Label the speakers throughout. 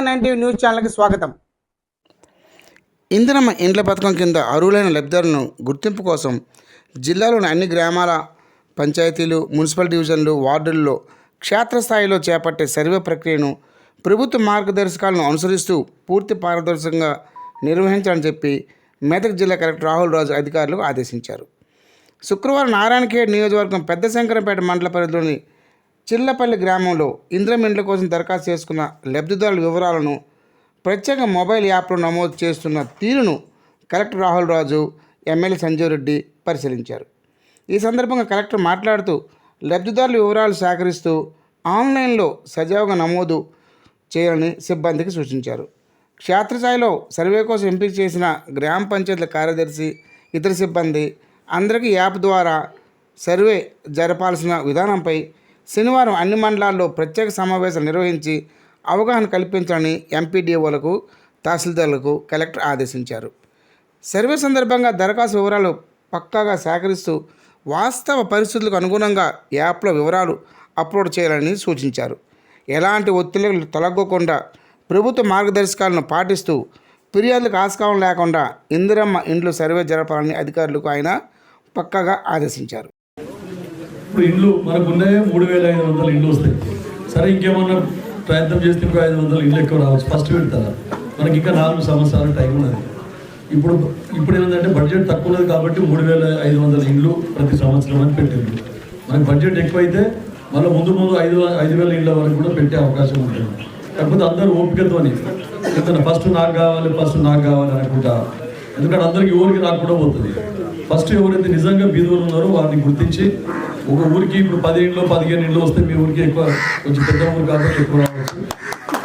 Speaker 1: Nine TV news ఛానల్కి స్వాగతం.
Speaker 2: ఇందిరమ్మ ఇండ్ల పథకం కింద అర్హులైన లబ్ధిదారులను గుర్తింపు కోసం జిల్లాలోని అన్ని గ్రామాల పంచాయతీలు మున్సిపల్ డివిజన్లు వార్డుల్లో క్షేత్రస్థాయిలో చేపట్టే సర్వే ప్రక్రియను ప్రభుత్వ మార్గదర్శకాలను అనుసరిస్తూ పూర్తి పారదర్శకంగా నిర్వహించాలని చెప్పి మెదక్ జిల్లా కలెక్టర్ రాహుల్ రాజు అధికారులకు ఆదేశించారు. శుక్రవారం నారాయణఖేడ్ నియోజకవర్గం పెద్ద శంకరంపేట మండల పరిధిలోని చిల్లపల్లి గ్రామంలో ఇంద్రమిండ్ల కోసం దరఖాస్తు చేసుకున్న లబ్ధిదారుల వివరాలను ప్రత్యేక మొబైల్ యాప్లో నమోదు చేస్తున్న తీరును కలెక్టర్ రాహుల్ రాజు ఎమ్మెల్యే సంజయ్ రెడ్డి పరిశీలించారు. ఈ సందర్భంగా కలెక్టర్ మాట్లాడుతూ లబ్ధిదారుల వివరాలు సేకరిస్తూ ఆన్లైన్లో సజావుగా నమోదు చేయాలని సిబ్బందికి సూచించారు. క్షేత్రస్థాయిలో సర్వే కోసం ఎంపిక చేసిన గ్రామ పంచాయతీల కార్యదర్శి ఇతర సిబ్బంది అందరికీ యాప్ ద్వారా సర్వే జరపాల్సిన విధానంపై శనివారం అన్ని మండలాల్లో ప్రత్యేక సమావేశాలు నిర్వహించి అవగాహన కల్పించాలని ఎంపీడీఓలకు తహసీల్దార్లకు కలెక్టర్ ఆదేశించారు. సర్వే సందర్భంగా దరఖాస్తు వివరాలు పక్కాగా సేకరిస్తూ వాస్తవ పరిస్థితులకు అనుగుణంగా యాప్లో వివరాలు అప్లోడ్ చేయాలని సూచించారు. ఎలాంటి ఒత్తిళ్ళు తొలగకుండా ప్రభుత్వ మార్గదర్శకాలను పాటిస్తూ ఫిర్యాదులకు ఆస్కారం లేకుండా ఇందిరమ్మ ఇండ్లు సర్వే జరపాలని అధికారులకు ఆయన పక్కాగా ఆదేశించారు.
Speaker 3: ఇప్పుడు ఇండ్లు మనకు ఉన్నాయే మూడు వేల ఐదు వందల ఇండ్లు వస్తాయి. సరే ఇంకేమన్నా ప్రయత్నం చేస్తే ఇంకో ఐదు వందల ఇండ్లు ఎక్కువ రావచ్చు. ఫస్ట్ పెడతారా మనకి ఇంకా నాలుగు సంవత్సరాల టైం ఉన్నది. ఇప్పుడు ఇప్పుడు ఏంటంటే బడ్జెట్ తక్కువ ఉన్నది కాబట్టి మూడు వేల ఐదు వందల ఇండ్లు ప్రతి సంవత్సరం అని పెట్టింది మనకి బడ్జెట్ ఎక్కువైతే మళ్ళీ ముందు ముందు ఐదు ఐదు వేల ఇండ్ల వరకు కూడా పెట్టే అవకాశం ఉంటుంది. కాకపోతే అందరూ ఓపికతోని. ఫస్ట్ నాకు కావాలి ఫస్ట్ నాకు కావాలి అనుకుంటా ఎందుకంటే అందరికి ఊరికి రాకుండా కూడా పోతుంది. ఫస్ట్ ఎవరైతే నిజంగా బీదవులు ఉన్నారో వారిని గుర్తించి ఒక ఊరికి ఇప్పుడు పది ఇండ్లు పదిహేను ఇండ్లు వస్తే మీ ఊరికి ఎక్కువ కొంచెం పెద్ద ఊరు కాబట్టి ఎక్కువ రావచ్చు.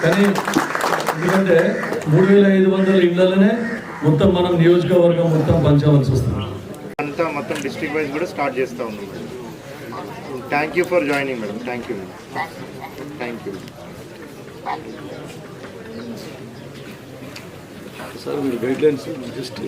Speaker 3: కానీ ఎందుకంటే మూడు వేల ఐదు వందల ఇళ్ళలోనే మొత్తం మనం నియోజకవర్గం మొత్తం పంచవలసి వస్తుంది.
Speaker 4: అంతా మొత్తం డిస్ట్రిక్ట్ వైజ్ కూడా స్టార్ట్ చేస్తూ ఉన్నాం thank you for joining madam thank you madam thank you
Speaker 3: sir మీరు గైడ్లైన్స్ జస్ట్